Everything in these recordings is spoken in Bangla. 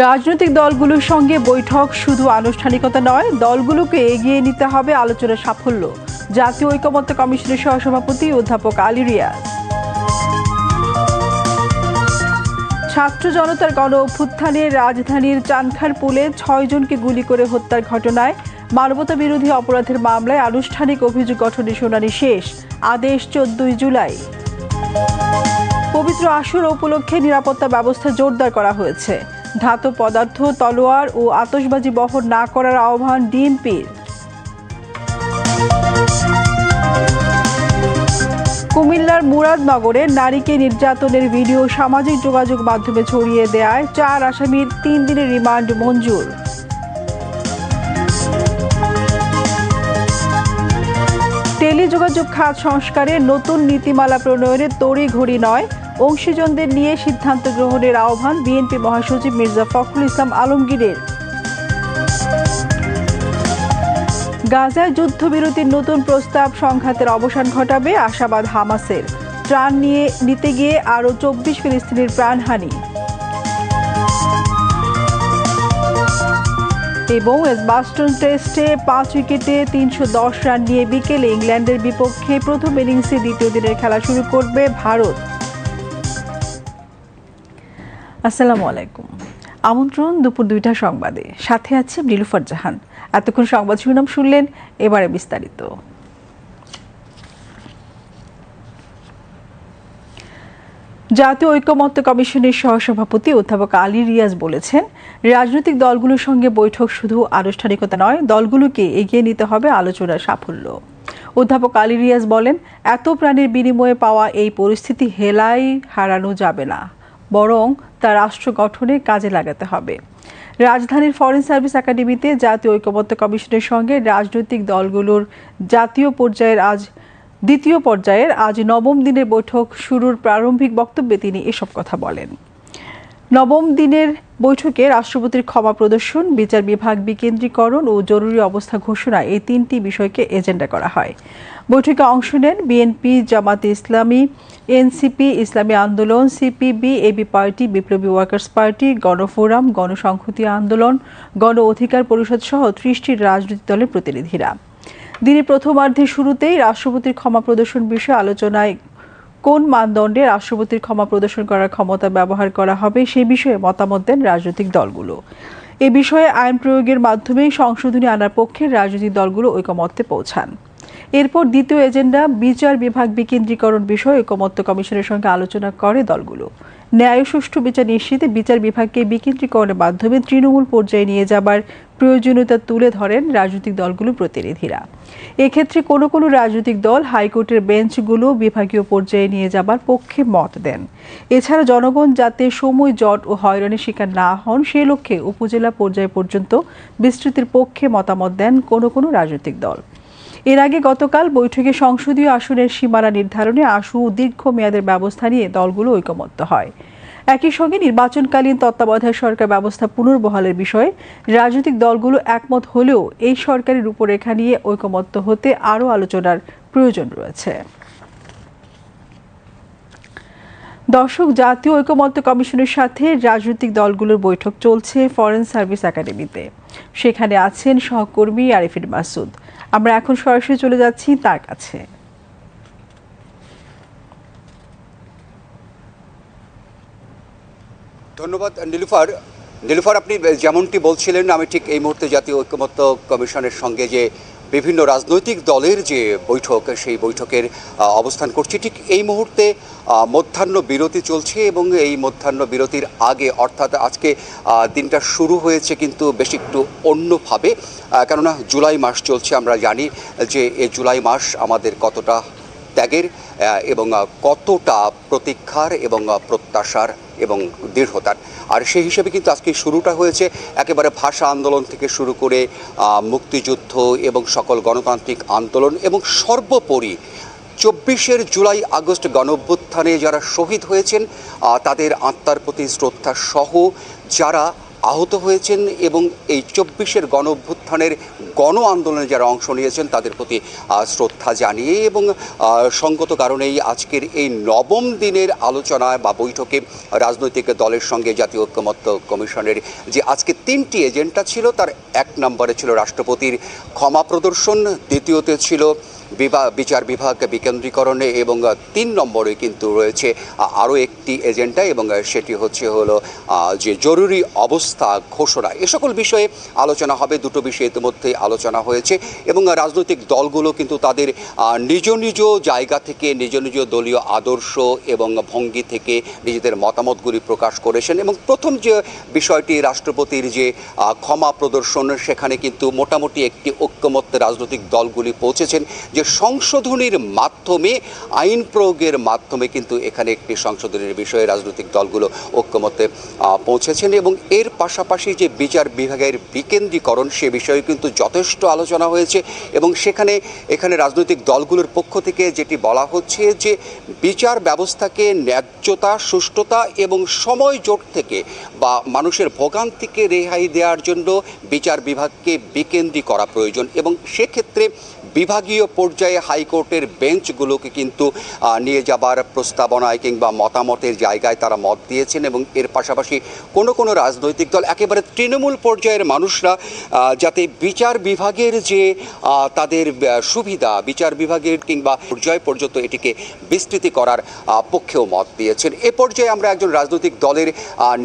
রাজনৈতিক দলগুলোর সঙ্গে বৈঠক শুধু আনুষ্ঠানিকতা নয়, দলগুলোকে এগিয়ে নিতে হবে আলোচনার সাফল্য। জাতীয় ঐকমত্য কমিশনের সহসভাপতি অধ্যাপক আলী রিয়াজ। ছাত্র জনতার গণ অভ্যুত্থানে রাজধানীর চানখারপুলে ছয় জনকে গুলি করে হত্যার ঘটনায় মানবতা বিরোধী অপরাধের মামলায় আনুষ্ঠানিক অভিযোগ গঠনের শুনানি শেষ, আদেশ চোদ্দই জুলাই। পবিত্র আসর উপলক্ষে নিরাপত্তা ব্যবস্থা জোরদার করা হয়েছে। ধাতব পদার্থ, তলোয়ার ও আতশবাজি বহন না করার আহ্বান ডিএমপির কুমিল্লার মুরাদনগরে নারীকে নির্যাতনের ভিডিও সামাজিক যোগাযোগ মাধ্যমে ছড়িয়ে দেয় চার আসামির তিন দিনের রিমান্ড মঞ্জুর। টেলিযোগাযোগ খাত সংস্কারে নতুন নীতিমালা প্রণয়নে তড়ি ঘড়ি নয় অংশীজনদের নিয়ে সিদ্ধান্ত গ্রহণের আহ্বান বিএনপি মহাসচিব মির্জা ফখরুল ইসলাম আলমগীরের। গাজায় যুদ্ধবিরতির নতুন প্রস্তাব সংঘাতের অবসান ঘটাবে আশাবাদ হামাসের। ত্রাণ নিয়ে নিতে গিয়ে আরও চব্বিশ ফিলিস্তিনির প্রাণহানি। এবং এসবাস্টন টেস্টে পাঁচ উইকেটে তিনশো দশ রান নিয়ে বিকেলে ইংল্যান্ডের বিপক্ষে প্রথম ইনিংসে দ্বিতীয় দিনের খেলা শুরু করবে ভারত। আসসালামু আলাইকুম। আমন্ত্রণ দুপুর দুইটা সংবাদে। সাথে আছে নীলুফার জাহান। এতক্ষণ সংবাদ শিরোনাম শুনলেন, এবারে বিস্তারিত। জাতীয় ঐক্যমত্য কমিশনের সহসভাপতি অধ্যাপক আলী রিয়াজ বলেছেন, রাজনৈতিক দলগুলোর সঙ্গে বৈঠক শুধু আনুষ্ঠানিকতা নয়, দলগুলোকে এগিয়ে নিতে হবে আলোচনার সাফল্য। অধ্যাপক আলী রিয়াজ বলেন, এত প্রাণের বিনিময়ে পাওয়া এই পরিস্থিতি হেলাই হারানো যাবে না। বরং তা রাষ্ট্র গঠনে কাজে লাগাতে হবে। রাজধানীর ফরেন সার্ভিস একাডেমিতে জাতীয় ঐক্যবদ্ধ কমিশনের সঙ্গে রাজনৈতিক দলগুলোর জাতীয় পর্যায়ের আজ, দ্বিতীয় পর্যায়ের আজ নবম দিনের বৈঠক শুরুর প্রারম্ভিক বক্তব্যে তিনি এসব কথা বলেন। নবম দিনের বৈঠকে রাষ্ট্রপতির ক্ষমা প্রদর্শন, বিচার বিভাগ বিকেন্দ্রীকরণ ও জরুরি অবস্থা ঘোষণা এই তিনটি বিষয়কে এজেন্ডা করা হয়। বৈঠকে অংশ নেন বিএনপি, জামাতে Islami, NCP, Islami Andolan, CPB, AB party, Biplobi workers party, Gano Forum, Ganosamhati Andolan, Gana Adhikar পরিষদ সহ ত্রিশটি রাজনৈতিক দলের প্রতিনিধিরা। দিনের প্রথমার্ধের শুরুতেই রাষ্ট্রপতির ক্ষমা প্রদর্শন বিষয়ে আলোচনায় কোন মানদণ্ডে রাষ্ট্রপতির ক্ষমা প্রদর্শন করার ক্ষমতা ব্যবহার করা হবে সে বিষয়ে মতামত দেন রাজনৈতিক দলগুলো। এ বিষয়ে আইন প্রয়োগের মাধ্যমে সংশোধনী আনার পক্ষে রাজনৈতিক দলগুলো ঐকমত্যে পৌঁছান। এরপর দ্বিতীয় এজেন্ডা বিচার বিভাগ বিকেন্দ্রীকরণ বিষয়ে ঐকমত্য কমিশনের সঙ্গে আলোচনা করে দলগুলো। ন্যায় সুষ্ঠু বিচার নিশ্চিতে বিচার বিভাগকে বিকেন্দ্রীকরণের মাধ্যমে তৃণমূল পর্যায়ে নিয়ে যাবার প্রয়োজনীয়তা তুলে ধরেন রাজনৈতিক দলগুলোর প্রতিনিধিরা। এক্ষেত্রে কোনো কোনো রাজনৈতিক দল হাইকোর্টের বেঞ্চগুলো বিভাগীয় পর্যায়ে নিয়ে যাবার পক্ষে মত দেন। এছাড়া জনগণ যাতে সময় জট ও হয়রানির শিকার না হন, সে লক্ষ্যে উপজেলা পর্যায় পর্যন্ত বিস্তৃতির পক্ষে মতামত দেন কোনো কোনো রাজনৈতিক দল। এর আগে গতকাল বৈঠকে সংসদীয় আসনের সীমানা নির্ধারণে আশু দীর্ঘ মেয়াদের ব্যবস্থা নিয়ে দলগুলো ঐকমত্য হয়। একই সঙ্গে নির্বাচনকালীন তত্ত্বাবধায়ক সরকার ব্যবস্থা পুনর্বহালের বিষয়ে রাজনৈতিক দলগুলো একমত হলেও এই সরকারের রূপরেখা নিয়ে ঐকমত্য হতে আরও আলোচনার প্রয়োজন রয়েছে। দর্শক, জাতীয় ঐকমত্য কমিশনের সাথে রাজনৈতিক দলগুলোর বৈঠক চলছে ফরেন সার্ভিস একাডেমিতে। সেখানে আছেন সহকর্মী আরিফিন মাসুদ। আমরা এখন সরাসরি চলে যাচ্ছি তার কাছে। ধন্যবাদ, নীলুফার। নীলুফার, আপনি যেমনটি বলছিলেন, আমি ঠিক এই মুহূর্তে জাতীয় ঐক্যমত্য কমিশনের সঙ্গে যে বিভিন্ন রাজনৈতিক দলের যে বৈঠক, সেই বৈঠকের অবস্থান করছে। ঠিক এই মুহূর্তে মধ্যাহ্ন বিরতি চলছে এবং এই মধ্যাহ্ন বিরতির আগে অর্থাৎ আজকে দিনটা শুরু হয়েছে কিন্তু বেশ একটু অন্যভাবে। কেননা জুলাই মাস চলছে, আমরা জানি যে এই জুলাই মাস আমাদের কতটা ত্যাগের এবং কতটা প্রতীক্ষার এবং প্রত্যাশার এবং দৃঢ়তার। আর সেই হিসেবে কিন্তু আজকে শুরুটা হয়েছে একেবারে ভাষা আন্দোলন থেকে শুরু করে মুক্তিযুদ্ধ এবং সকল গণতান্ত্রিক আন্দোলন এবং সর্বোপরি চব্বিশের জুলাই আগস্ট গণভ্যুত্থানে যারা শহীদ হয়েছেন তাদের আত্মার প্রতি শ্রদ্ধা সহ যারা আহত হয়েছেন এবং এই চব্বিশের গণ অভ্যুত্থানের গণ আন্দোলনে যারা অংশ নিয়েছেন, তাদের প্রতি শ্রদ্ধা জানিয়ে এবং সঙ্গত কারণেই আজকের এই নবম দিনের আলোচনায় বা বৈঠকে রাজনৈতিক দলের সঙ্গে জাতীয় ঐক্যমত্য কমিশনের যে আজকে তিনটি এজেন্ডা ছিল, তার এক নম্বরে ছিল রাষ্ট্রপতির ক্ষমা প্রদর্শন, দ্বিতীয়তে ছিল বিচার বিভাগ বিকেন্দ্রীকরণে এবং তিন নম্বরে কিন্তু রয়েছে আরও একটি এজেন্ডা এবং সেটি হচ্ছে হলো যে জরুরি অবস্থা ঘোষণা। এ সকল বিষয়ে আলোচনা হবে, দুটো বিষয়ে ইতিমধ্যে আলোচনা হয়েছে এবং রাজনৈতিক দলগুলো কিন্তু তাদের নিজ নিজ জায়গা থেকে, নিজ নিজ দলীয় আদর্শ এবং ভঙ্গি থেকে নিজেদের মতামতগুলি প্রকাশ করেছেন এবং প্রথম যে বিষয়টি রাষ্ট্রপতির যে ক্ষমা প্রদর্শন সেখানে কিন্তু মোটামুটি একটি ঐক্যমত্য রাজনৈতিক দলগুলি পৌঁছেছেন, যে সংশোধনীর মাধ্যমে আইন প্রয়োগের মাধ্যমে কিন্তু এখানে একটি সংশোধনীর বিষয়ে রাজনৈতিক দলগুলো ঐক্যমত্যে আহ, পৌঁছেছেন এবং এর পাশাপাশি যে বিচার বিভাগের বিকেন্দ্রীকরণ সে বিষয়ে কিন্তু যথেষ্ট আলোচনা হয়েছে এবং সেখানে এখানে রাজনৈতিক দলগুলোর পক্ষ থেকে যেটি বলা হচ্ছে যে বিচার ব্যবস্থাকে ন্যায্যতা সুষ্ঠুতা এবং সময় জোট থেকে বা মানুষের ভোগান্তিকে রেহাই দেওয়ার জন্য বিচার বিভাগকে বিকেন্দ্রী করা প্রয়োজন এবং সেক্ষেত্রে বিভাগীয় পর্যায়ে হাইকোর্টের বেঞ্চগুলোকে কিন্তু নিয়ে যাবার প্রস্তাবনায় কিংবা মতামতের জায়গায় তারা মত দিয়েছেন এবং এর পাশাপাশি কোনো কোনো রাজনৈতিক দল, একেবারে তৃণমূল পর্যায়ের মানুষরা যাতে বিচার বিভাগের যে তাদের সুবিধা, বিচার বিভাগের কিংবা পর্যায় পর্যন্ত এটিকে বিস্তৃতি করার পক্ষেও মত দিয়েছেন। এ পর্যায়ে আমরা একজন রাজনৈতিক দলের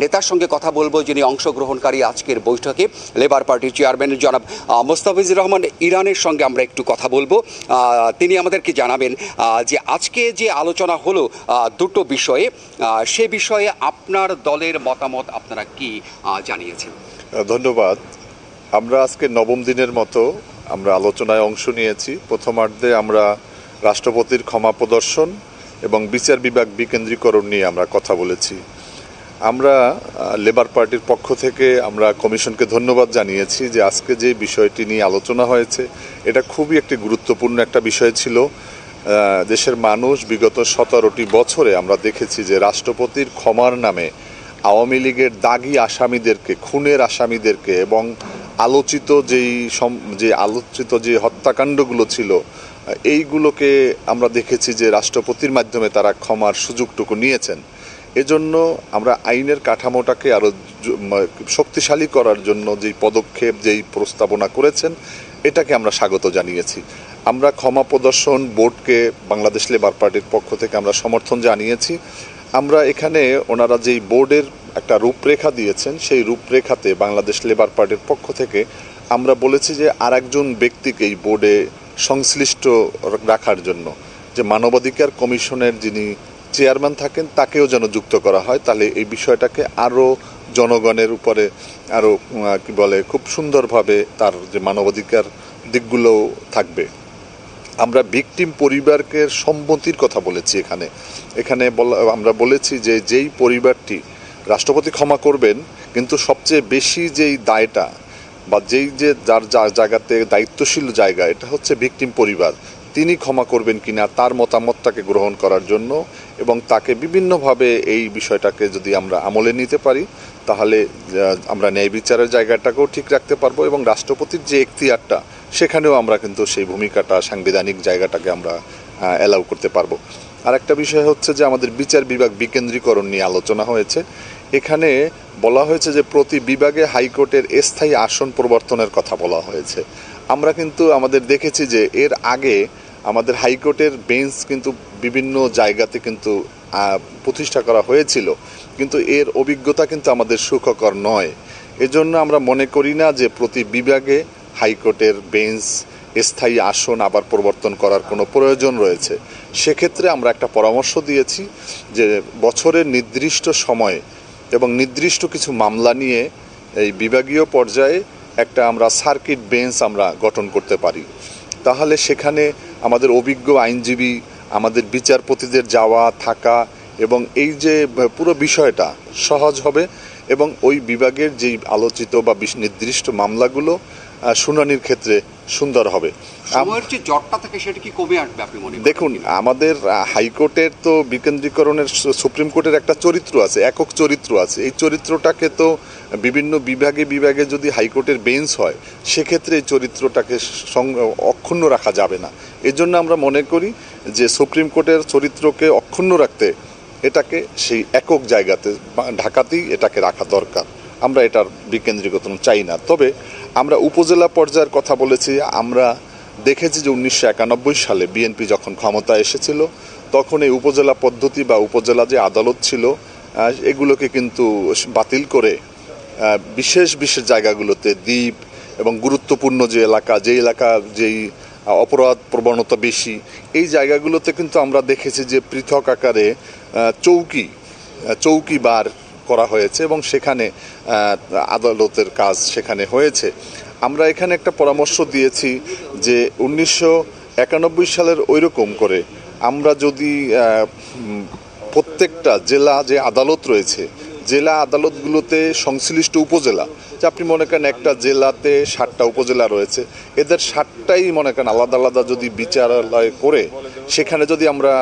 নেতার সঙ্গে কথা বলব যিনি অংশগ্রহণকারী আজকের বৈঠকে। লেবার পার্টির চেয়ারম্যান জনাব মোস্তাফিজুর রহমান, ইরানের সঙ্গে আমরা একটু কথা বলব। আহ, তিনি আমাদেরকে জানাবেন যে আজকে যে আলোচনা হলো দুটো বিষয়ে সে বিষয়ে আপনার দলের মতামত আপনারা কি জানিয়েছেন? ধন্যবাদ। আমরা আজকে নবম দিনের মতো আমরা আলোচনায় অংশ নিয়েছি। প্রথমার্ধে আমরা রাষ্ট্রপতির ক্ষমা প্রদর্শন এবং বিচার বিভাগ বিকেন্দ্রীকরণ নিয়ে আমরা কথা বলেছি। আমরা লেবার পার্টির পক্ষ থেকে আমরা কমিশনকে ধন্যবাদ জানিয়েছি যে আজকে যে বিষয়টি নিয়ে আলোচনা হয়েছে, এটা খুবই একটি গুরুত্বপূর্ণ একটা বিষয় ছিল। দেশের মানুষ বিগত সতেরোটি বছরে আমরা দেখেছি যে রাষ্ট্রপতির ক্ষমার নামে আওয়ামী লীগের দাগি আসামিদেরকে, খুনের আসামিদেরকে এবং আলোচিত যেই যে আলোচিত যে হত্যাকাণ্ডগুলো ছিল এইগুলোকে আমরা দেখেছি যে রাষ্ট্রপতির মাধ্যমে তারা ক্ষমার সুযোগটুকু নিয়েছেন। এজন্য আমরা আইনের কাঠামোটাকে আরও শক্তিশালী করার জন্য যেই পদক্ষেপ, যেই প্রস্তাবনা করেছেন, এটাকে আমরা স্বাগত জানিয়েছি। আমরা ক্ষমা প্রদর্শন বোর্ডকে, বাংলাদেশ লেবার পার্টির পক্ষ থেকে আমরা সমর্থন জানিয়েছি। আমরা এখানে ওনারা যেই বোর্ডের একটা রূপরেখা দিয়েছেন, সেই রূপরেখাতে বাংলাদেশ লেবার পার্টির পক্ষ থেকে আমরা বলেছি যে আর একজন ব্যক্তিকে এই বোর্ডে সংশ্লিষ্ট রাখার জন্য, যে মানবাধিকার কমিশনের যিনি চেয়ারম্যান থাকেন, তাকেও যেন যুক্ত করা হয়। তাহলে এই বিষয়টাকে আরও জনগণের উপরে আরও কি বলে, খুব সুন্দরভাবে তার যে মানবাধিকার দিকগুলো থাকবে। আমরা ভিকটিম পরিবারকে সম্মতির কথা বলেছি এখানে। এখানে আমরা বলেছি যে যেই পরিবারটি রাষ্ট্রপতি ক্ষমা করবেন, কিন্তু সবচেয়ে বেশি যেই দায়টা বা যেই যে যার যার জায়গাতে দায়িত্বশীল জায়গা, এটা হচ্ছে ভিকটিম পরিবার। তিনি ক্ষমা করবেন কিনা, তার মতামতটাকে গ্রহণ করার জন্য এবং তাকে বিভিন্নভাবে এই বিষয়টাকে যদি আমরা আমলে নিতে পারি, তাহলে আমরা ন্যায় বিচারের জায়গাটাকেও ঠিক রাখতে পারব এবং রাষ্ট্রপতির যে এখতিয়ারটা, সেখানেও আমরা কিন্তু সেই ভূমিকাটা, সাংবিধানিক জায়গাটাকে আমরা অ্যালাউ করতে পারব। আর একটা বিষয় হচ্ছে যে আমাদের বিচার বিভাগ বিকেন্দ্রীকরণ নিয়ে আলোচনা হয়েছে। এখানে বলা হয়েছে যে প্রতি বিভাগে হাইকোর্টের স্থায়ী আসন প্রবর্তনের কথা বলা হয়েছে। আমরা কিন্তু আমাদের দেখেছি যে এর আগে আমাদের হাইকোর্টের বেঞ্চ কিন্তু বিভিন্ন জায়গাতে কিন্তু প্রতিষ্ঠা করা হয়েছিল। কিন্তু এর অভিজ্ঞতা কিন্তু আমাদের সুখকর নয়। এজন্য আমরা মনে করি না যে প্রতি বিভাগে হাইকোর্টের বেঞ্চ, স্থায়ী আসন আবার প্রবর্তন করার কোনো প্রয়োজন রয়েছে। সেক্ষেত্রে আমরা একটা পরামর্শ দিয়েছি যে বছরের নির্দিষ্ট সময়ে এবং নির্দিষ্ট কিছু মামলা নিয়ে এই বিভাগীয় পর্যায়ে একটা আমরা সার্কিট বেঞ্চ আমরা গঠন করতে পারি। তাহলে সেখানে আমাদের অভিজ্ঞ আইনজীবী, আমাদের বিচারপতিদের যাওয়া, থাকা এবং এই যে পুরো বিষয়টা সহজ হবে এবং ওই বিভাগের যেই আলোচিত বা নির্দিষ্ট মামলাগুলো শুনানির ক্ষেত্রে সুন্দর হবে। জটটা থাকে সেটা কি কমে আসবে আপনি মনে দেখুন আমাদের হাইকোর্টের তো বিকেন্দ্রীকরণের সুপ্রিম কোর্টের একটা চরিত্র আছে একক চরিত্র আছে। এই চরিত্রটাকে তো বিভিন্ন বিভাগে বিভাগে যদি হাইকোর্টের বেঞ্চ হয় সেক্ষেত্রে এই চরিত্রটাকে অক্ষুণ্ণ রাখা যাবে না। এজন্য আমরা মনে করি যে সুপ্রিম কোর্টের চরিত্রকে অক্ষুণ্ণ রাখতে এটাকে সেই একক জায়গাতে ঢাকাতেই এটাকে রাখা দরকার। আমরা এটার বিকেন্দ্রীকরণ চাই না। তবে আমরা উপজেলা পর্যায়ের কথা বলেছি, আমরা দেখেছি যে উনিশশো একানব্বই সালে বিএনপি যখন ক্ষমতায় এসেছিল, তখন এই উপজেলা পদ্ধতি বা উপজেলা যে আদালত ছিল এগুলোকে কিন্তু বাতিল করে বিশেষ বিশেষ জায়গাগুলোতে দ্বীপ এবং গুরুত্বপূর্ণ যে এলাকা যে এলাকা যেই অপরাধ প্রবণতা বেশি, এই জায়গাগুলোতে কিন্তু আমরা দেখেছি যে পৃথক আকারে চৌকি চৌকি বার করা হয়েছে এবং সেখানে আদালতের কাজ সেখানে হয়েছে। আমরা এখানে একটা পরামর্শ দিয়েছি যে উনিশশো একানব্বই সালের ওইরকম করে আমরা যদি প্রত্যেকটা জেলা যে আদালত রয়েছে, জেলা আদালতগুলোতে সংশ্লিষ্ট উপজেলা, যে আপনি মনে করেন একটা জেলাতে ষাটটা উপজেলা রয়েছে, এদের ষাটটাই মনে করেন আলাদা আলাদা যদি বিচারালয় করে, সেখানে যদি আমরা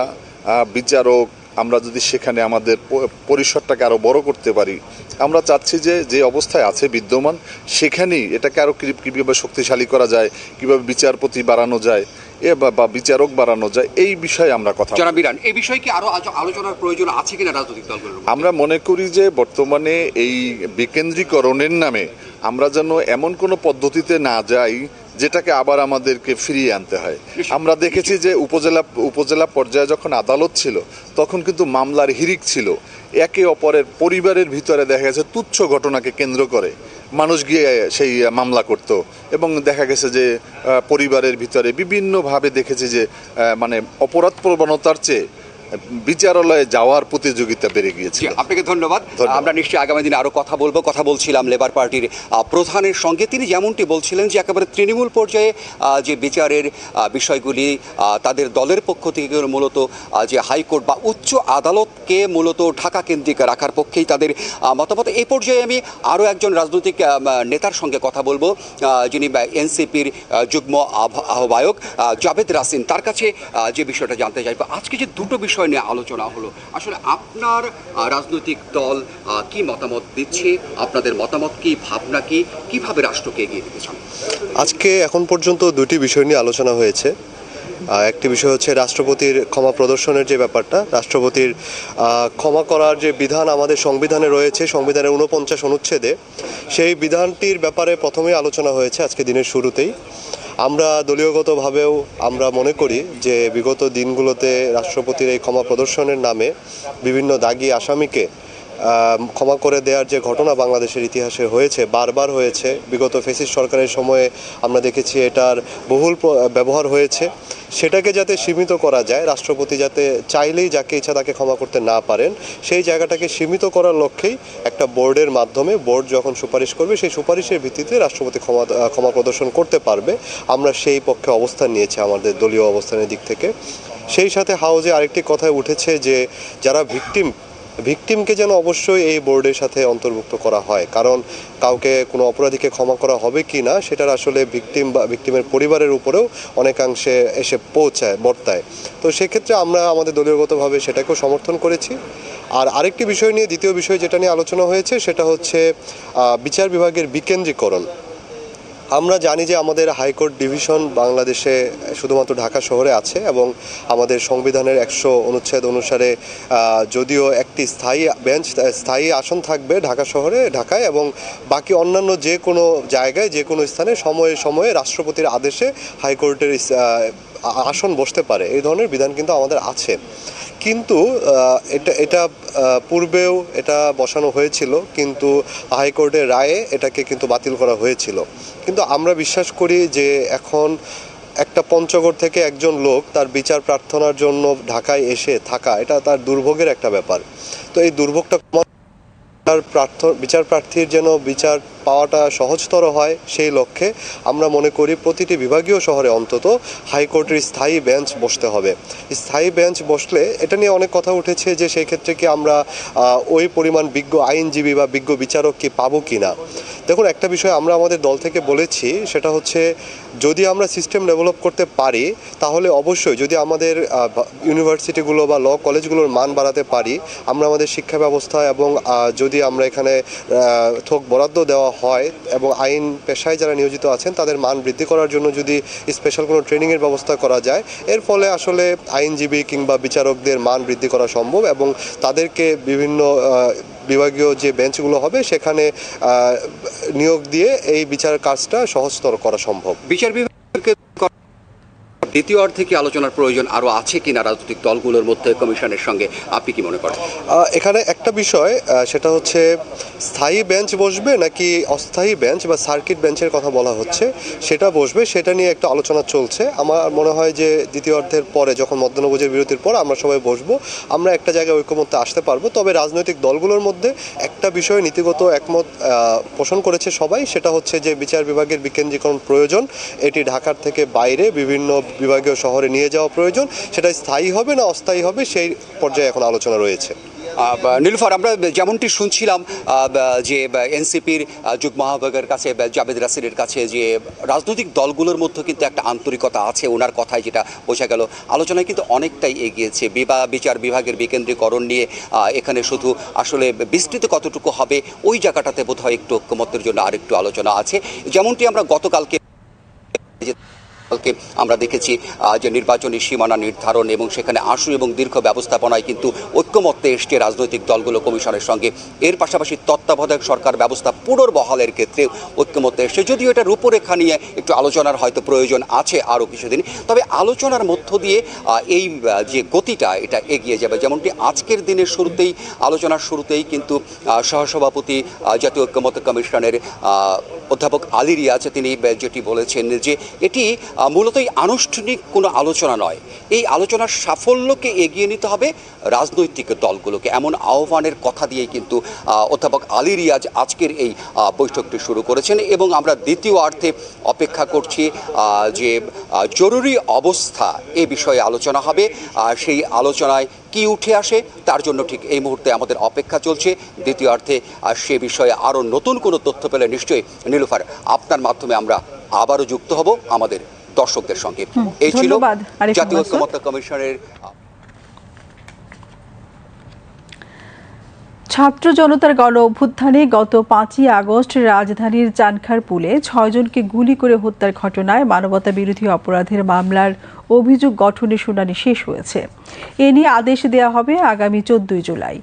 বিচারক আমরা যদি সেখানে আমাদের পরিসরটাকে আরও বড় করতে পারি আমরা চাচ্ছি যে যে অবস্থায় আছে বিদ্যমান সেখানেই এটাকে আরও কি- কীভাবে শক্তিশালী করা যায় কীভাবে বিচারপতি বাড়ানো যায় এ বা- বিচারক বাড়ানো যায় এই বিষয়ে আমরা কথা। জনাব এই বিষয়ে কি আরও আলোচনার প্রয়োজন আছে কিনা রাজনৈতিক দলগুলোর আমরা মনে করি যে বর্তমানে এই বিকেন্দ্রীকরণের নামে আমরা যেন এমন কোনো পদ্ধতিতে না যাই যেটাকে আবার আমাদেরকে ফিরিয়ে আনতে হয়। আমরা দেখেছি যে উপজেলা উপজেলা পর্যায়ে যখন আদালত ছিল তখন কিন্তু মামলার হিরিক ছিল। একে অপরের পরিবারের ভিতরে দেখা গেছে তুচ্ছ ঘটনাকে কেন্দ্র করে। মানুষ গিয়ে সেই মামলা করত এবং দেখা গেছে যে পরিবারের ভিতরে বিভিন্নভাবে দেখেছি যে মানে অপরাধ প্রবণতার চেয়ে বিচারালয়ে যাওয়ার প্রতিযোগিতা বেড়ে গিয়েছে আপনাকে ধন্যবাদ। আমরা নিশ্চয়ই আগামী দিনে আরও কথা বলব কথা বলছিলাম লেবার পার্টির প্রধানের সঙ্গে। তিনি যেমনটি বলছিলেন যে একেবারে তৃণমূল পর্যায়ে যে বিচারের বিষয়গুলি তাদের দলের পক্ষ থেকে মূলত যে হাইকোর্ট বা উচ্চ আদালতকে মূলত ঢাকা কেন্দ্রিক রাখার পক্ষেই তাদের মতামত। এই পর্যায়ে আমি আরও একজন রাজনৈতিক নেতার সঙ্গে কথা বলব যিনি এনসিপির যুগ্ম আহ্বা- আহ্বায়ক আহ, জাভেদ রাসিন। তার কাছে যে বিষয়টা জানতে চাইব আজকে যে দুটো বিষয় নিয়ে আলোচনা হলো। আসলে আপনার রাজনৈতিক দল কি মতামত দিচ্ছে? আপনাদের মতামত কি, ভাবনা কি? কীভাবে রাষ্ট্রকে এগিয়ে দিতে চান? আজকে এখন পর্যন্ত দুটি বিষয় নিয়ে আলোচনা হয়েছে। একটি বিষয় হচ্ছে রাষ্ট্রপতির ক্ষমা প্রদর্শনের যে ব্যাপারটা, রাষ্ট্রপতির ক্ষমা করার যে বিধান আমাদের সংবিধানে রয়েছে, সংবিধানের উনপঞ্চাশ অনুচ্ছেদে, সেই বিধানটির ব্যাপারে প্রথমেই আলোচনা হয়েছে আজকে দিনের শুরুতেই। আমরা দলীয়গতভাবেও আমরা মনে করি যে বিগত দিনগুলোতে রাষ্ট্রপতির এই ক্ষমা প্রদর্শনের নামে বিভিন্ন দাগি আসামিকে ক্ষমা করে দেওয়ার যে ঘটনা বাংলাদেশের ইতিহাসে হয়েছে, বারবার হয়েছে। বিগত ফেসিস সরকারের সময়ে আমরা দেখেছি এটার বহুল ব্যবহার হয়েছে। সেটাকে যাতে সীমিত করা যায়, রাষ্ট্রপতি যাতে চাইলেই যাকে ইচ্ছা তাকে ক্ষমা করতে না পারেন, সেই জায়গাটাকে সীমিত করার লক্ষ্যেই একটা বোর্ডের মাধ্যমে বোর্ড যখন সুপারিশ করবে, সেই সুপারিশের ভিত্তিতে রাষ্ট্রপতি ক্ষমা ক্ষমা প্রদর্শন করতে পারবে। আমরা সেই পক্ষে অবস্থান নিয়েছি আমাদের দলীয় অবস্থানের দিক থেকে। সেই সাথে হাউজে আরেকটি কথায় উঠেছে যে, যারা ভিকটিম ভিকটিমকে যেন অবশ্যই এই বোর্ডের সাথে অন্তর্ভুক্ত করা হয়। কারণ কাউকে কোনো অপরাধীকে ক্ষমা করা হবে কি না, সেটার আসলে ভিকটিম বা ভিকটিমের পরিবারের উপরেও অনেকাংশে এসে পৌঁছায়, বর্তায়। তো সেক্ষেত্রে আমরা আমাদের দলীয়গতভাবে সেটাকেও সমর্থন করেছি। আর আরেকটি বিষয় নিয়ে, দ্বিতীয় বিষয় যেটা নিয়ে আলোচনা হয়েছে, সেটা হচ্ছে বিচার বিভাগের বিকেন্দ্রীকরণ। আমরা জানি যে আমাদের হাইকোর্ট ডিভিশন বাংলাদেশে শুধুমাত্র ঢাকা শহরে আছে এবং আমাদের সংবিধানের একশো অনুচ্ছেদ অনুসারে যদিও একটি স্থায়ী বেঞ্চ, স্থায়ী আসন থাকবে ঢাকা শহরে, ঢাকায় এবং বাকি অন্যান্য যে কোনো জায়গায়, যে কোনো স্থানে সময়ে সময়ে রাষ্ট্রপতির আদেশে হাইকোর্টের আসন বসতে পারে। এই ধরনের বিধান কিন্তু আমাদের আছে। কিন্তু এটা এটা পূর্বেও এটা বসানো হয়েছিল, কিন্তু হাইকোর্টের রায়ে এটাকে কিন্তু বাতিল করা হয়েছিল। কিন্তু আমরা বিশ্বাস করি যে এখন একটা পঞ্চগড় থেকে একজন লোক তার বিচার প্রার্থনার জন্য ঢাকায় এসে থাকা, এটা তার দুর্ভোগের একটা ব্যাপার। তো এই দুর্ভোগটা তার বিচার প্রার্থীর যেন বিচার পাওয়াটা সহজতর হয় সেই লক্ষ্যে আমরা মনে করি প্রতিটি বিভাগীয় শহরে অন্তত হাইকোর্টের স্থায়ী বেঞ্চ বসতে হবে। স্থায়ী বেঞ্চ বসলে এটা নিয়ে অনেক কথা উঠেছে যে সেই ক্ষেত্রে কি আমরা ওই পরিমাণ বিজ্ঞ আইনজীবী বা বিজ্ঞ বিচারক কি পাবো কি না? দেখুন, একটা বিষয় আমরা আমাদের দল থেকে বলেছি, সেটা হচ্ছে যদি আমরা সিস্টেম ডেভেলপ করতে পারি, তাহলে অবশ্যই যদি আমাদের ইউনিভার্সিটিগুলো বা ল কলেজগুলোর মান বাড়াতে পারি, আমরা আমাদের শিক্ষা ব্যবস্থা এবং যদি আমরা এখানে থোক বরাদ্দ দেওয়া হয় এবং আইন পেশায় যারা নিয়োজিত আছেন, তাদের মান বৃদ্ধি করার জন্য যদি স্পেশাল কোনো ট্রেনিংয়ের ব্যবস্থা করা যায়, এর ফলে আসলে আইনজীবী কিংবা বিচারকদের মান বৃদ্ধি করা সম্ভব এবং তাদেরকে বিভিন্ন বিভাগীয় যে বেঞ্চগুলো হবে, সেখানে নিয়োগ দিয়ে এই বিচার কাজটা সহজতর করা সম্ভব। বিচার বিভাগকে দ্বিতীয় অর্ধে কি আলোচনার প্রয়োজন আরও আছে কিনা রাজনৈতিক দলগুলোর মধ্যে কমিশনের সঙ্গে? আপনি কি মনে করেন? এখানে একটা বিষয় সেটা হচ্ছে স্থায়ী বেঞ্চ বসবে নাকি অস্থায়ী বেঞ্চ বা সার্কিট বেঞ্চের কথা বলা হচ্ছে? সেটা বসবে, সেটা নিয়ে একটা আলোচনা চলছে। আমার মনে হয় যে দ্বিতীয় অর্ধের পরে, যখন মধ্যাহ্নভোজের বিরতির পর আমরা সবাই বসবো, আমরা একটা জায়গায় ঐক্যমত্যে আসতে পারব। তবে রাজনৈতিক দলগুলোর মধ্যে একটা বিষয়ে নীতিগত একমত পোষণ করেছে সবাই, সেটা হচ্ছে যে বিচার বিভাগের বিকেন্দ্রীকরণ প্রয়োজন। এটি ঢাকার থেকে বাইরে বিভিন্ন বিভাগীয় শহরে নিয়ে যাওয়া প্রয়োজন, সেটা স্থায়ী হবে না অস্থায়ী হবে সেই পর্যায়ে এখন আলোচনা রয়েছে। নীলুফার, আমরা যেমনটি শুনছিলাম যে এনসিপির যুগ্ম আহ্বায়কের কাছে জাবেদ রাসিরের কাছে যে, রাজনৈতিক দলগুলোর মধ্যে কিন্তু একটা আন্তরিকতা আছে, ওনার কথায় যেটা বোঝা গেল। আলোচনায় কিন্তু অনেকটাই এগিয়েছে। বিবা বিচার বিভাগের বিকেন্দ্রীকরণ নিয়ে এখানে শুধু আসলে বিস্তৃত কতটুকু হবে, ওই জায়গাটাতে বোধহয় একটু ঐক্যমত্যের জন্য আরেকটু আলোচনা আছে। যেমনটি আমরা গতকালকে কালকে আমরা দেখেছি যে নির্বাচনী সীমানা নির্ধারণ এবং সেখানে আশু এবং দীর্ঘ ব্যবস্থাপনায় কিন্তু ঐক্যমত্যে এসছে রাজনৈতিক দলগুলো কমিশনের সঙ্গে। এর পাশাপাশি তত্ত্বাবধায়ক সরকার ব্যবস্থা পুনর্বহালের ক্ষেত্রে ঐক্যমত্যে এসছে। যদিও এটা রূপরেখা নিয়ে একটু আলোচনার হয়তো প্রয়োজন আছে আরও কিছুদিন, তবে আলোচনার মধ্য দিয়ে এই যে গতিটা এটা এগিয়ে যাবে। যেমনটি আজকের দিনের শুরুতেই, আলোচনার শুরুতেই কিন্তু সহসভাপতি জাতীয় ঐক্যমত্য কমিশনের অধ্যাপক আলী রিয়াজ, তিনি যেটি বলেছেন যে এটি আহ, মূলতই আনুষ্ঠানিক কোনো আলোচনা নয়। এই আলোচনার সাফল্যকে এগিয়ে নিতে হবে রাজনৈতিক দলগুলোকে। এমন আহ্বানের কথা দিয়েই কিন্তু অধ্যাপক আলী রিয়াজ আজকের এই বৈঠকটি শুরু করেছেন এবং আমরা দ্বিতীয় অর্থে অপেক্ষা করছি যে জরুরি অবস্থা এ বিষয়ে আলোচনা হবে। আর সেই আলোচনায় কি উঠে আসে তার জন্য ঠিক এই মুহূর্তে আমাদের অপেক্ষা চলছে। দ্বিতীয় অর্থে আর সে বিষয়ে আরও নতুন কোনো তথ্য পেলে নিশ্চয়ই নীলুফার আপনার মাধ্যমে আমরা আবারও যুক্ত হব আমাদের দর্শকদের সঙ্গে। এই ছিল জাতীয়। ঐক্যমত্য কমিশনের ছাত্র জনতার গণ অভ্যুত্থানে গত পাঁচই আগস্ট রাজধানীর চানখার পুলে ছয়জনকে গুলি করে হত্যার ঘটনায় মানবতা বিরোধী অপরাধের মামলার অভিযোগ গঠনের শুনানি শেষ হয়েছে। এ নিয়ে আদেশ দেওয়া হবে আগামী চোদ্দই জুলাই।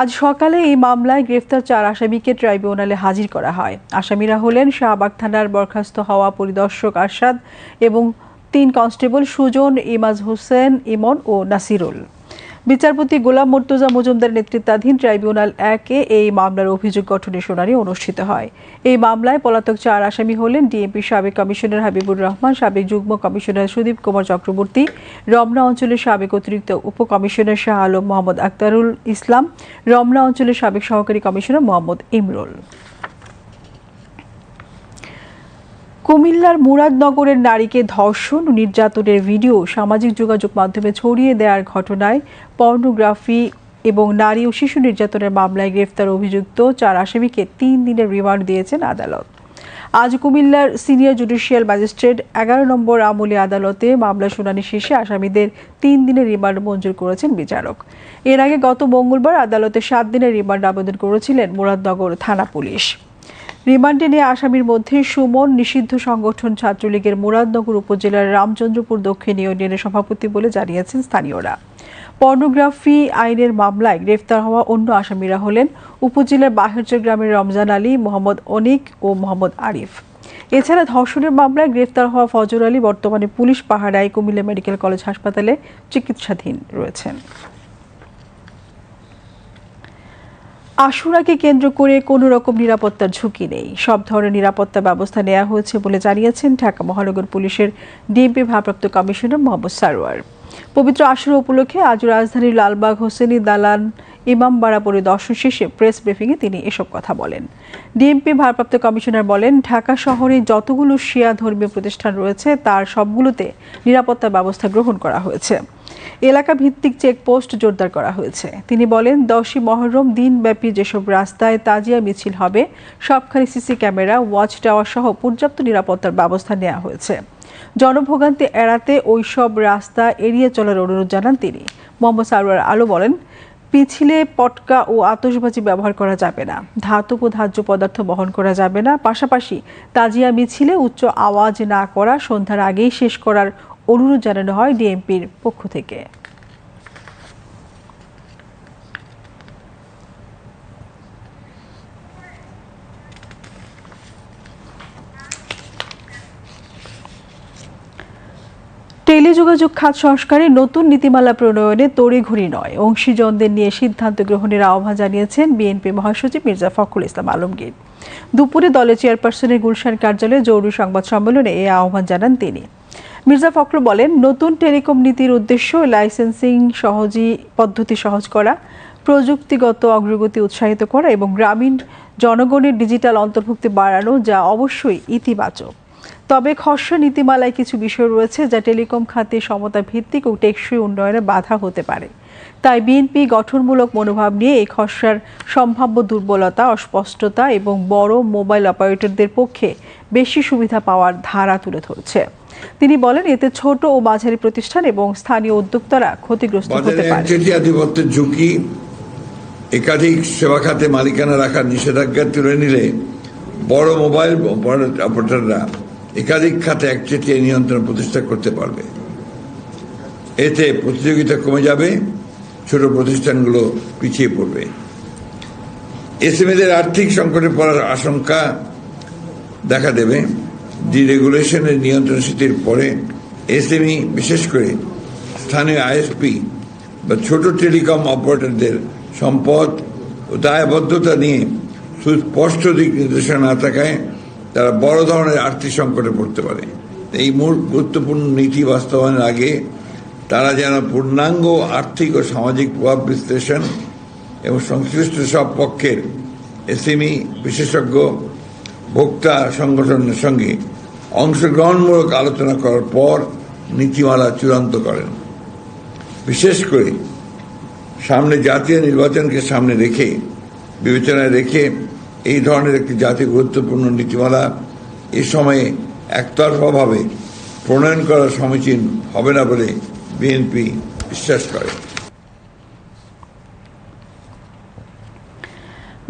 আজ সকালে এই মামলায় গ্রেফতার চার আসামিকে ট্রাইব্যুনালে হাজির করা হয়। আসামিরা হলেন শাহবাগ থানার বরখাস্ত হওয়া পরিদর্শক আরশাদ এবং তিন কনস্টেবল সুজন, ইমাজ হোসেন, ইমন ও নাসিরুল। বিচারপতি গোলাম মর্তুজা মজুমদার নেতৃত্বাধীন ট্রাইব্যুনাল একে এই মামলার অভিযোগ গঠনের শুনানি অনুষ্ঠিত হয়। এই মামলায় পলাতক চার আসামি হলেন ডিএমপি সাবেক কমিশনার হাবিবুর রহমান, সাবেক যুগ্ম কমিশনার সুদীপ কুমার চক্রবর্তী, রমনা অঞ্চলের সাবেক অতিরিক্ত উপকমিশনার শাহ আলম মোহাম্মদ আক্তারুল ইসলাম, রমনা অঞ্চলের সাবেক সহকারী কমিশনার মোহাম্মদ ইমরুল। কুমিল্লার মুরাদনগরের নারীকে ধর্ষণ ও নির্যাতনের ভিডিও সামাজিক যোগাযোগ মাধ্যমে ছড়িয়ে দেওয়ার ঘটনায় পর্নোগ্রাফি এবং নারী ও শিশু নির্যাতনের মামলায় গ্রেফতার অভিযুক্ত চার আসামিকে তিন দিনের রিমান্ড দিয়েছেন আদালত। আজ কুমিল্লার সিনিয়র জুডিশিয়াল ম্যাজিস্ট্রেট এগারো নম্বর আমলি আদালতে মামলা শুনানি শেষে আসামিদের তিন দিনের রিমান্ড মঞ্জুর করেছেন বিচারক। এর আগে গত মঙ্গলবার আদালতে সাত দিনের রিমান্ড আবেদন করেছিলেন মুরাদনগর থানা পুলিশ। রিমান্ডে নিয়ে আসামির মধ্যে সুমন নিষিদ্ধ সংগঠন ছাত্রলীগের মুরাদনগর উপজেলার রামচন্দ্রপুর দক্ষিণ ইউনিয়নের সভাপতি বলে জানিয়েছেন স্থানীয়রা। পর্নোগ্রাফি আইনের মামলায় গ্রেফতার হওয়া অন্য আসামিরা হলেন উপজেলার বাহিরচর গ্রামের রমজান আলী, মোহাম্মদ অনিক ও মোহাম্মদ আরিফ। এছাড়া ধর্ষণের মামলায় গ্রেফতার হওয়া ফজর আলী বর্তমানে পুলিশ পাহাড়ায় কুমিল্লা মেডিকেল কলেজ হাসপাতালে চিকিৎসাধীন রয়েছেন। আশুরাকে কেন্দ্র করে কোনো রকম নিরাপত্তার ঝুঁকি নেই। সব ধরনের নিরাপত্তা ব্যবস্থা নেওয়া হয়েছে বলে জানিয়েছেন ঢাকা মহানগর পুলিশের ডিএমপি ভারপ্রাপ্ত কমিশনার মোহাম্মদ সারোয়ার। পবিত্র আশুরা উপলক্ষে আজ রাজধানীর লালবাগ, হোসেনি, দালান, ইমাম ইমামবাড়া পরিদর্শন শেষে প্রেস ব্রিফিংয়ে তিনি এসব কথা বলেন। ডিএমপি ভারপ্রাপ্ত কমিশনার বলেন, ঢাকা শহরে যতগুলো শিয়া ধর্মীয় প্রতিষ্ঠান রয়েছে, তার সবগুলোতে নিরাপত্তা ব্যবস্থা গ্রহণ করা হয়েছে। এলাকা ভিত্তিক চেকপোস্ট জোরদার করা হয়েছে। তিনি বলেন, দশই মহরম দিনব্যাপী যেসব রাস্তায় তাজিয়া মিছিল হবে, সবখানে সিসি ক্যামেরা, ওয়াচ টাওয়ার সহ পর্যাপ্ত নিরাপত্তার ব্যবস্থা নেওয়া হয়েছে। জনভোগান্তি এড়াতে ওই সব রাস্তা এড়িয়ে চলার অনুরোধ জানান তিনি। মোহাম্মদ সারোয়ার আলো বলেন, পিছিলে পটকা ও আতশবাজি ব্যবহার করা যাবে না, ধাতব ও ধার্য পদার্থ বহন করা যাবে না, পাশাপাশি তাজিয়া মিছিলে উচ্চ আওয়াজ না করা সন্ধ্যার আগেই শেষ করার অনুরোধ জানানো হয় ডিএমপির পক্ষ থেকে। টেলিযোগাযোগ খাত সংস্কারে নতুন নীতিমালা প্রণয়নে তড়িঘড়ি নয়। অংশীজনদের নিয়ে সিদ্ধান্ত গ্রহণের আহ্বান জানিয়েছেন বিএনপি মহাসচিব মির্জা ফখরুল ইসলাম আলমগীর। দুপুরে দলের চেয়ারপারসনের গুলশান কার্যালয়ে জরুরি সংবাদ সম্মেলনে এই আহ্বান জানান তিনি। মির্জা ফখরুল বলেন, নতুন টেলিকম নীতির উদ্দেশ্য লাইসেন্সিং সহজী পদ্ধতি সহজ করা, প্রযুক্তিগত অগ্রগতি উৎসাহিত করা এবং গ্রামীণ জনগণের ডিজিটাল অন্তর্ভুক্তি বাড়ানো, যা অবশ্যই ইতিবাচক। তবে খসড়া নীতিমালায় কিছু বিষয় রয়েছে যা টেলিকম খাতে সমতা ভিত্তিক ও টেকসই উন্নয়নে বাধা হতে পারে। তাই বিএনপি গঠনমূলক মনোভাব নিয়ে এই খসড়ার সম্ভাব্য দুর্বলতা, অস্পষ্টতা এবং বড় মোবাইল অপারেটরদের পক্ষে বেশি সুবিধা পাওয়ার ধারা তুলে ধরছে। তিনি বলেন এতে ছোট ও মাঝারি প্রতিষ্ঠান এবং স্থানীয় উদ্যোক্তারা ক্ষতিগ্রস্ত হতে পারে আধিপত্যের ঝুঁকি একাধিক সেবা খাতে মালিকানা রাখার নিষেধাজ্ঞা তুলে নিলে বড় মোবাইল অপারেটররা একাধিক খাতে একচেটিয়া নিয়ন্ত্রণ প্রতিষ্ঠা করতে পারবে। এতে প্রতিযোগিতা কমে যাবে ছোট প্রতিষ্ঠানগুলো পিছিয়ে পড়বে। এসএমএদের আর্থিক সংকটে পড়ার আশঙ্কা দেখা দেবে। ডিরেগুলেশনের নিয়ন্ত্রণ স্থিতির পরে এসএমই, বিশেষ করে স্থানীয় আইএসপি বা ছোট টেলিকম অপারেটরদের সম্পদ ও দায়বদ্ধতা নিয়ে সুস্পষ্ট দিক নির্দেশনা না থাকায় তারা বড় ধরনের আর্থিক সংকটে পড়তে পারে। এই মূল গুরুত্বপূর্ণ নীতি বাস্তবায়নের আগে তারা যেন পূর্ণাঙ্গ আর্থিক ও সামাজিক প্রভাব বিশ্লেষণ এবং সংশ্লিষ্ট সব পক্ষের এসএমই, বিশেষজ্ঞ ভোক্তা সংগঠনের সঙ্গে অংশগ্রহণমূলক আলোচনা করার পর নীতিমালা চূড়ান্ত করেন। বিশেষ করে সামনে জাতীয় নির্বাচনকে সামনে রেখে, বিবেচনায় রেখে এই ধরনের একটি জাতীয় গুরুত্বপূর্ণ নীতিমালা এ সময়ে একতরফাভাবে প্রণয়ন করা সমীচীন হবে না বলে বিএনপি বিশ্বাস করে।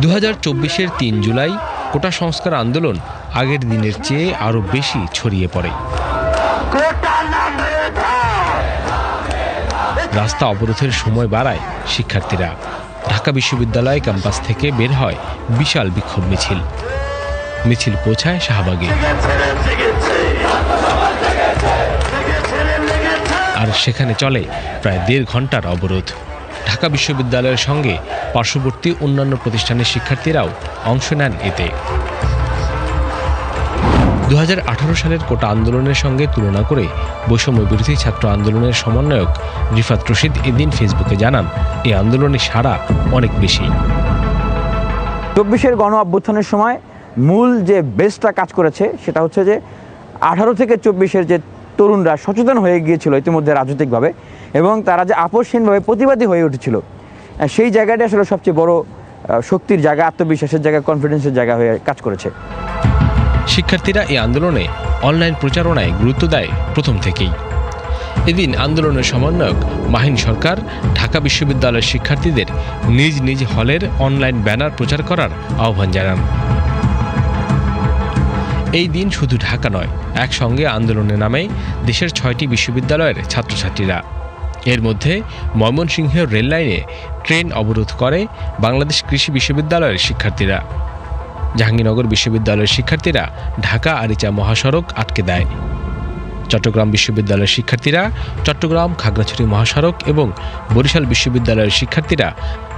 দু হাজার চব্বিশের তিন জুলাই কোটা সংস্কার আন্দোলন আগের দিনের চেয়ে আরও বেশি ছড়িয়ে পড়ে। রাস্তা অবরোধের সময় বাড়ায় শিক্ষার্থীরা। ঢাকা বিশ্ববিদ্যালয় ক্যাম্পাস থেকে বের হয় বিশাল বিক্ষোভ মিছিল। মিছিল পৌঁছায় শাহবাগে। আর সেখানে চলে প্রায় দেড় ঘণ্টার অবরোধ। ঢাকা বিশ্ববিদ্যালয়ের সঙ্গে পার্শ্ববর্তী অন্যান্য প্রতিষ্ঠানের শিক্ষার্থীরাও অংশ নেন এতে। দু সালের কোটা আন্দোলনের সঙ্গে তুলনা করে বৈষম্য বিরোধী ছাত্র আন্দোলনের সমন্বয়ক রিফাত রশিদ এদিন ফেসবুকে জানান এই আন্দোলনের সাড়া অনেক বেশি। চব্বিশের গণ অভ্যুত্থানের সময় মূল যে বেসটা কাজ করেছে সেটা হচ্ছে যে আঠারো থেকে চব্বিশের যে তরুণরা সচেতন হয়ে গিয়েছিল ইতিমধ্যে রাজনৈতিকভাবে এবং তারা যে আপোষহীনভাবে প্রতিবাদী হয়ে উঠেছিল। সেই জায়গাটা আসলে সবচেয়ে বড় শক্তির জায়গা, আত্মবিশ্বাসের জায়গা কনফিডেন্সের জায়গা হয়ে কাজ করেছে। শিক্ষার্থীরা এই আন্দোলনে অনলাইন প্রচারণায় গুরুত্ব দেয় প্রথম থেকেই। এদিন আন্দোলনের সমন্বয়ক মাহিন সরকার ঢাকা বিশ্ববিদ্যালয়ের শিক্ষার্থীদের নিজ নিজ হলের অনলাইন ব্যানার প্রচার করার আহ্বান জানান। এই দিন শুধু ঢাকা নয়, একসঙ্গে আন্দোলনে নামে দেশের ছয়টি বিশ্ববিদ্যালয়ের ছাত্রছাত্রীরা। এর মধ্যে ময়মনসিংহের রেললাইনে ট্রেন অবরোধ করে বাংলাদেশ কৃষি বিশ্ববিদ্যালয়ের শিক্ষার্থীরা। জাহাঙ্গীরনগর বিশ্ববিদ্যালয়ের শিক্ষার্থীরা ঢাকা আরিচা মহাসড়ক আটকে দেয়। চট্টগ্রাম বিশ্ববিদ্যালয়ের শিক্ষার্থীরা চট্টগ্রাম খাগড়াছড়ি মহাসড়ক এবং বরিশাল বিশ্ববিদ্যালয়ের শিক্ষার্থীরা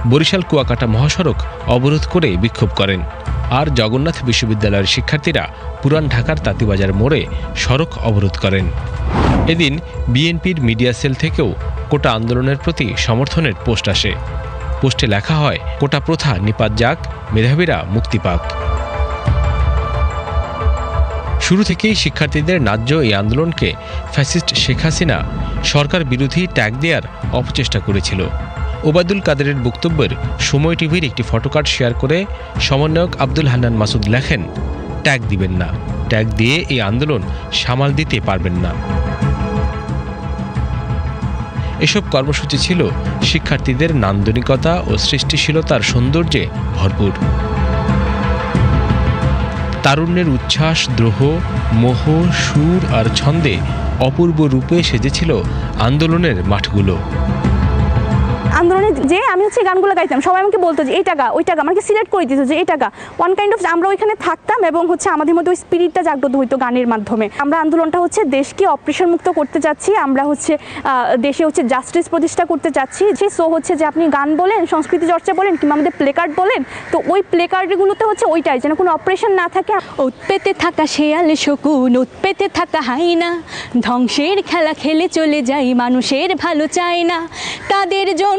বরিশাল কুয়াকাটা মহাসড়ক অবরোধ করে বিক্ষোভ করেন। আর জগন্নাথ বিশ্ববিদ্যালয়ের শিক্ষার্থীরা পুরান ঢাকার তাঁতিবাজার মোড়ে সড়ক অবরোধ করেন। এদিন বিএনপির মিডিয়া সেল থেকেও কোটা আন্দোলনের প্রতি সমর্থনের পোস্ট আসে। পোস্টে লেখা হয়, কোটা প্রথা নিপাত যাক, মেধাবীরা মুক্তি পাক। শুরু থেকেই শিক্ষার্থীদের ন্যায্য এই আন্দোলনকে ফ্যাসিস্ট শেখ হাসিনা সরকার বিরোধী ট্যাগ দেওয়ার অপচেষ্টা করেছিল। ওবায়দুল কাদেরের বক্তব্যের সময় টিভির একটি ফটোকার্ড শেয়ার করে সমন্বয়ক আব্দুল হান্নান মাসুদ লেখেন, ট্যাগ দিবেন না। ট্যাগ দিয়ে এই আন্দোলন সামাল দিতে পারবেন না। এসব কর্মসূচি ছিল শিক্ষার্থীদের নান্দনিকতা ও সৃষ্টিশীলতার সৌন্দর্যে ভরপুর। তারুণ্যের উচ্ছ্বাস, দ্রোহ, মোহ, সুর আর ছন্দে অপূর্ব রূপে সেজেছিল আন্দোলনের মাঠগুলো। আন্দোলনে যে আমি হচ্ছে গানগুলো গাইতাম, সবাই আমাকে বলতো যে, এই টাকা, ওই টাকা। আমাকে সিলেক্ট করে দিত যে, এই টাকা। ওয়ান কাইন্ড অফ আমরা ওইখানে থাকতাম এবং হচ্ছে আমাদের মধ্যে ওই স্পিরিটটা জাগ্রত হইতো গানের মাধ্যমে। আমরা আন্দোলনটা হচ্ছে দেশকে অপারেশন মুক্ত করতে চাচ্ছি, আমরা হচ্ছে দেশে হচ্ছে জাস্টিস প্রতিষ্ঠা করতে চাচ্ছি। যে সো হচ্ছে যে, আপনি গান বলেন, সংস্কৃতি চর্চা বলেন কিংবা আমাদের প্লে কার্ড বলেন, তো ওই প্লে কার্ডগুলোতে হচ্ছে ওইটাই, যেন কোনো অপারেশন না থাকে। উৎপেতে থাকা শেয়াল শকুন, উৎপেতে থাকা হাইনা, ধ্বংসের খেলা খেলে চলে যাই মানুষের ভালো চায় না তাদের জন্য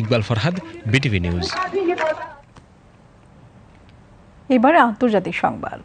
ইকবাল ফরহাদ বিটিভি নিউজ। এবারে আন্তর্জাতিক সংবাদ।